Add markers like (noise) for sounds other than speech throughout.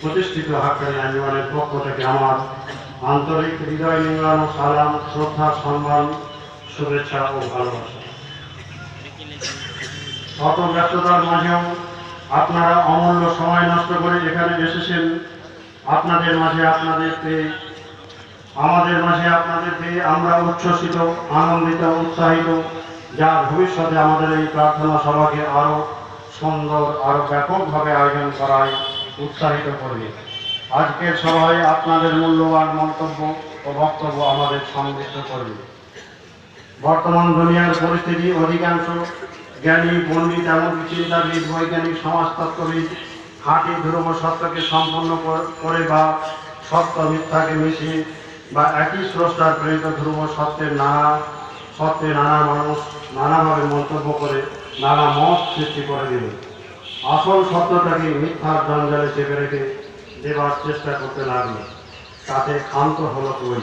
প্রতিষ্ঠিত হাক্কানি আঞ্জমানের পক্ষ থেকে আমার আন্তরিক হৃদয় নিংড়ানো সালাম, শ্রদ্ধা, সম্মান, শুভেচ্ছা ও ভালোবাসা। অত ব্যস্ততার মাঝেও আপনারা অমূল্য সময় নষ্ট করে এখানে এসেছেন। আপনাদের মাঝে আপনাদের পেয়ে, আমাদের মাঝে আপনাদের পেয়ে আমরা উচ্ছ্বসিত, আনন্দিত, উৎসাহিত, যা ভবিষ্যতে আমাদের এই প্রার্থনা সভাকে আরও সুন্দর আরও ব্যাপকভাবে আয়োজন করায় উৎসাহিত করবে। আজকের সভায় আপনাদের মূল্যবান মন্তব্য ও বক্তব্য আমাদের সমৃদ্ধ করবে। বর্তমান দুনিয়ার পরিস্থিতি অধিকাংশ জ্ঞানী, পণ্ডিত এমনকি চিন্তাবিদ, বৈজ্ঞানিক, সমাজতত্ত্ববিদ খাঁটি ধ্রুব সত্যকে সম্পন্ন করে বা সত্য, মিথ্যাকে মিশিয়ে বা একই স্রষ্টার প্রেরিত ধ্রুব সত্যের নানা সত্যে নানা মানুষ নানাভাবে মন্তব্য করে নানা মত সৃষ্টি করে দিল। আসল সত্যটাকে মিথ্যার জঞ্জালে চেপে রেখে দেবার চেষ্টা করতে লাগল তাতে ক্ষান্ত হলো কই?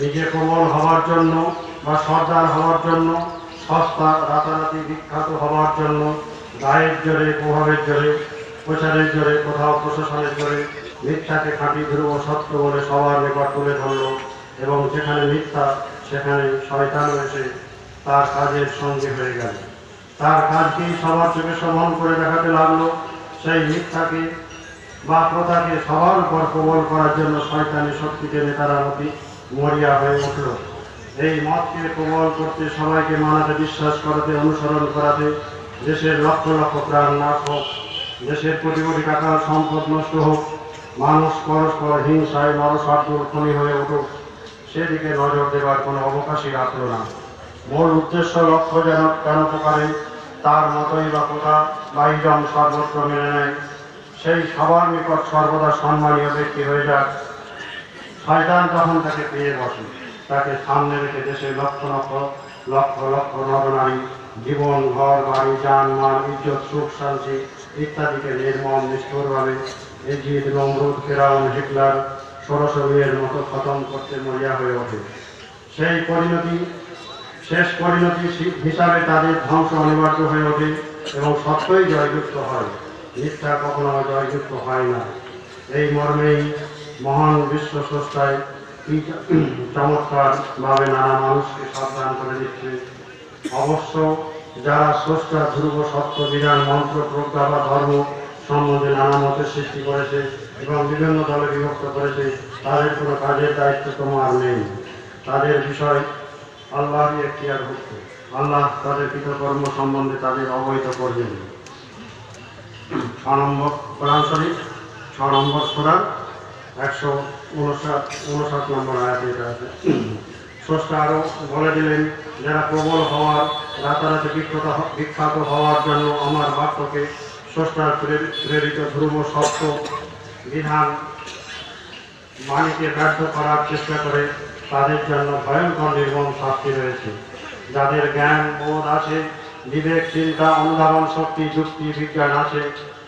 নিজে প্রবল হওয়ার জন্য বা সর্দার হওয়ার জন্য, সস্তা রাতারাতি বিখ্যাত হওয়ার জন্য, গায়ের জোরে, প্রভাবের জোরে, প্রচারের জোরে, কোথাও প্রশাসনের জোরে, মিথ্যাকে খাঁটি ধ্রুব সত্য বলে সবার নিকট তুলে ধরল এবং যেখানে মিথ্যা, সেখানে শয়তান এসে তার কাজের সঙ্গে হয়ে গেল। তার কাজকেই সবার চোখে সমান করে দেখাতে লাগল, সেই মিথ্যাকে বা প্রথাকে সবার উপর প্রবল করার জন্য শয়তানি শক্তিকে নেতারা অতি মরিয়া হয়ে উঠল। এই মতকে প্রবল করতে সবাইকে মানাতে, বিশ্বাস করাতে, অনুসরণ করাতে দেশের লক্ষ লক্ষ প্রাণ নাশ হোক, দেশের কোটি কোটি টাকার সম্পদ নষ্ট হোক, মানুষ পরস্পর হিংসায় নরসার্দুল খনি হয়ে উঠুক, সেদিকে নজর দেবার কোনো অবকাশই রাখল না। মূল উদ্দেশ্য লক্ষ্য যেন কেন প্রকারে তার মতোই লক্ষ্যতা বাইজন সর্বত্র মেনে নেয় সেই সবার নিকট সর্বদা সম্মানীয় ব্যক্তি হয়ে যাক। শয়তান তখন তাকে পেয়ে বসে, তাকে সামনে রেখে দেশে লক্ষ লক্ষ লক্ষ লক্ষ নরনারী জীবন, ঘর, বাড়ি, যান, মাল, ইজ্জত, সুখ, শান্তি ইত্যাদিকে নির্মম, নিষ্ঠুরভাবে এজিদ নমরুদ ফেরাউন, হিটলার সরসবিয়ের মতো খতম করতে মরিয়া হয়ে ওঠে। সেই পরিণতি শেষ পরিণতি হিসাবে তাদের ধ্বংস অনিবার্য হয়ে ওঠে এবং সত্যই জয়যুক্ত হয়। মিথ্যা কখনো জয়যুক্ত হয় না। এই মর্মেই মহান বিশ্ব স্রষ্টায় কি চমৎকার ভাবে নানা মানুষকে সাবধান করে দিচ্ছে। অবশ্য যারা স্রষ্টা ধ্রুব সত্য, বিধান, মন্ত্র, প্রজ্ঞা বা ধর্ম সম্বন্ধে নানা মতের সৃষ্টি করেছে এবং বিভিন্ন দলে বিভক্ত করেছে, তাদের কোনো কাজের দায়িত্ব তোমার নেই। তাদের বিষয় একটি আর আল্লাহ তাদের কৃতকর্ম সম্বন্ধে তাদের অবহিত করবেন। ছ নম্বর কোরআন শরীফ ছ নম্বর সোরার একশো উনষাট উনষাট নম্বর আয়াত আছে। স্রষ্টা আরও বলে দিলেন, যারা প্রবল হওয়ার, রাতারাতি বিখ্যাত বিখ্যাত হওয়ার জন্য আমার বাক্যকে স্রষ্টার প্রের- প্রেরিত ধ্রুব সত্য বিধান বাণীকে ব্যর্থ করার চেষ্টা করে তাদের জন্য ভয়ঙ্কর নির্মম শাস্তি রয়েছে। যাদের জ্ঞান, বোধ আছে, বিবেক, চিন্তা, অনুধাবন, শক্তি, যুক্তি, বিজ্ঞান আছে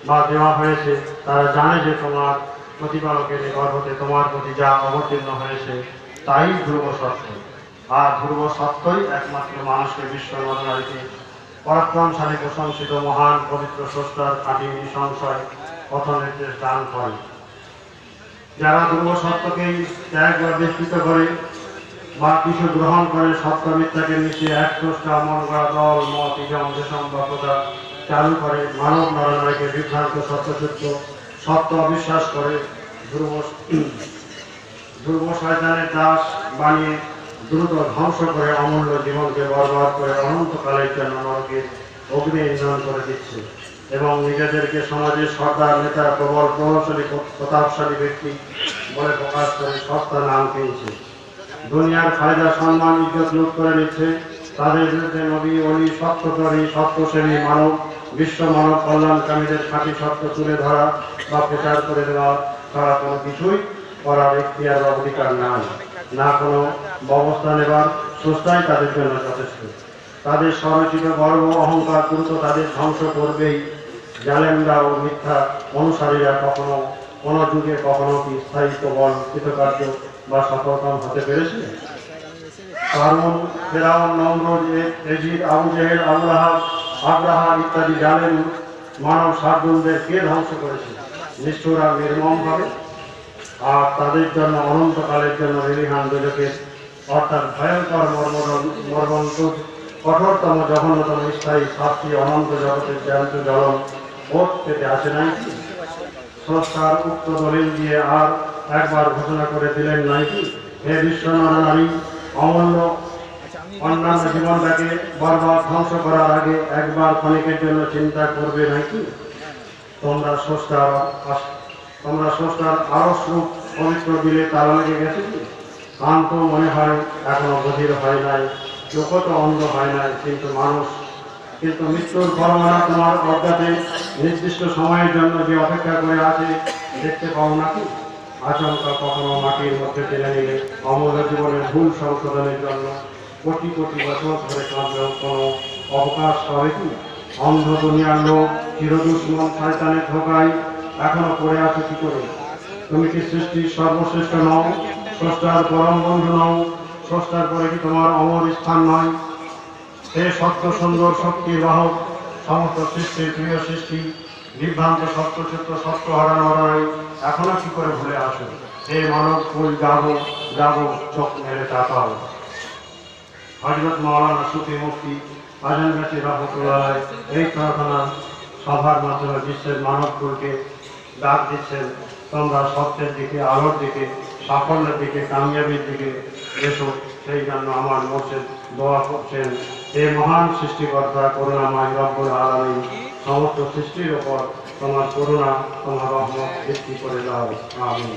বা দেওয়া হয়েছে, তারা জানে যে তোমার প্রতিপালকের নিকট হতে তোমার প্রতি যা অবতীর্ণ হয়েছে, তাই ধ্রুব সত্য। আর ধ্রুব সত্যই একমাত্র মানুষকে বিশ্ব নরনারীকে পরাক্রমশালী, প্রশংসিত, মহান, পবিত্র স্রষ্টার খাঁটি নিঃসংশয় পথ নির্দেশ দান করে। যারা ধ্রুব সত্যকেই ত্যাগ বা বিস্তৃত করে বা কিছু গ্রহণ করে, সত্য মিথ্যাকে মিশিয়ে এক স্রষ্টা মন করা, দল, মত ইজম বা চালু করে, মানব নরনারীকে বিভ্রান্ত সত্যযুক্ত সত্য অবিশ্বাস করে, ধ্রুব (clears throat) ধ্রুব শয়তানের দাস বানিয়ে দ্রুত ধ্বংস করে, অমূল্য জীবনকে বরবাদ করে, অনন্তকালের জন্য নরকে অগ্নি ইন্ধন করে দিচ্ছে। এবং নিজেদেরকে সমাজের সর্দার, নেতা, প্রবল, প্রভাবশালী, প্রতাপশালী ব্যক্তি বলে প্রকাশ করে সস্তা নাম কিনছে দুনিয়ার ফায়দা, সম্মান, ইজ্জত লুট করে নিচ্ছে। তাদের বিরুদ্ধে নবী, অলি সত্যকারী সত্যসেবী মানব, বিশ্ব মানব কল্যাণকামীদের খাঁটি সত্য তুলে ধরা বা প্রচার করে দেওয়া ছাড়া কোনো কিছুই করার বা অধিকার নাই। না কোনো ব্যবস্থা নেবার সুস্থাই তাদের জন্য যথেষ্ট। তাদের স্বরচিত গর্ব, অহংকার দ্রুত তাদের ধ্বংস করবেই। জালেমরা ও মিথ্যা অনুসারীরা কখনো, কোনো যুগে কখনো কি স্থায়িত্ব বল কৃতকার্য বা সফলকাম হতে পেরেছে? কারণ ফেরাউন, নমরুদ এজিদ, আবু জেহেল আল্লাহ আব্রাহা ইত্যাদি জালেম মানব সার্জনদের কে ধ্বংস করেছে? নিষ্ঠুর নির্মমভাবে আর তাদের জন্য অনন্তকালের জন্য রিলিহান দুজকের অর্থাৎ ভয়ঙ্কর মর্মন্তুদ, কঠোরতম, জঘন্যতম, স্থায়ী, শাস্তি, অনন্ত জগতের জ্যান্ত জলম বোধ পেতে আসে নাই। কি? স্রষ্টার উক্ত দলিল দিয়ে আর একবার ঘোষণা করে দিলেন নাই কি? হে বিশ্ব আমি অমূল্য অন্যান্য জীবনটাকে বরবাদ ধ্বংস করার আগে একবার ক্ষণিকের জন্য চিন্তা করবে নাকি তোমরা স্রষ্টার তোমরা স্রষ্টার আরস সুখ পবিত্র বিলে তালা লেগে গেছে কি? কান তো মনে হয়, এখনও বধির হয় নাই চোখও তো অন্ধ হয় নাই, কিন্তু মানুষ কিন্তু মৃত্যুর পরমাণা তোমার অজ্ঞাতে নির্দিষ্ট সময়ের জন্য যে অপেক্ষা করে আছে, দেখতে পাও নাকি আচমকা কখনো মাটির মধ্যে টেনে নিলে অমূল্য জীবনের ভুল সংশোধনের জন্য কোটি কোটি বছর ধরে কাঁদলেও কোনো অবকাশ পাবে কি? অন্ধ দুনিয়ার লোক চিরদুশ্মন শয়তানের ধোকায় এখনও পড়ে আছে কি করে? তুমি কি সৃষ্টির সর্বশ্রেষ্ঠ নও? স্রষ্টার পরম বন্ধু নও? স্রষ্টার পরে কি তোমার অমর স্থান নয়? হে সত্য সুন্দর শক্তি বাহক, সমস্ত সৃষ্টির প্রিয় সৃষ্টি বিভ্রান্ত সত্যচিত্র সত্য হারানো নয় এখনও কি করে ভুলে আসো? হে মানব, ফুল যাব যাব চোখ মেরে তাকাও হজরত মাওলানা সুফি মুফতি আজম গাছি রহমতুল্লাহ এই প্রার্থনা সভার মাধ্যমে বিশ্বের মানবকুলকে ডাক দিচ্ছেন। তোমরা সত্যের দিকে, আলোর দিকে, সাফল্যের দিকে, কামিয়াবির দিকে এসো। সেই জন্য আমার মোর্শেদ দোয়া করছেন। এই মহান সৃষ্টিকর্তা করুণাময় রব্বুল আলমী সমস্ত সৃষ্টির ওপর তোমার করুণা, তোমার রহমত বৃদ্ধি করে দাও। আমি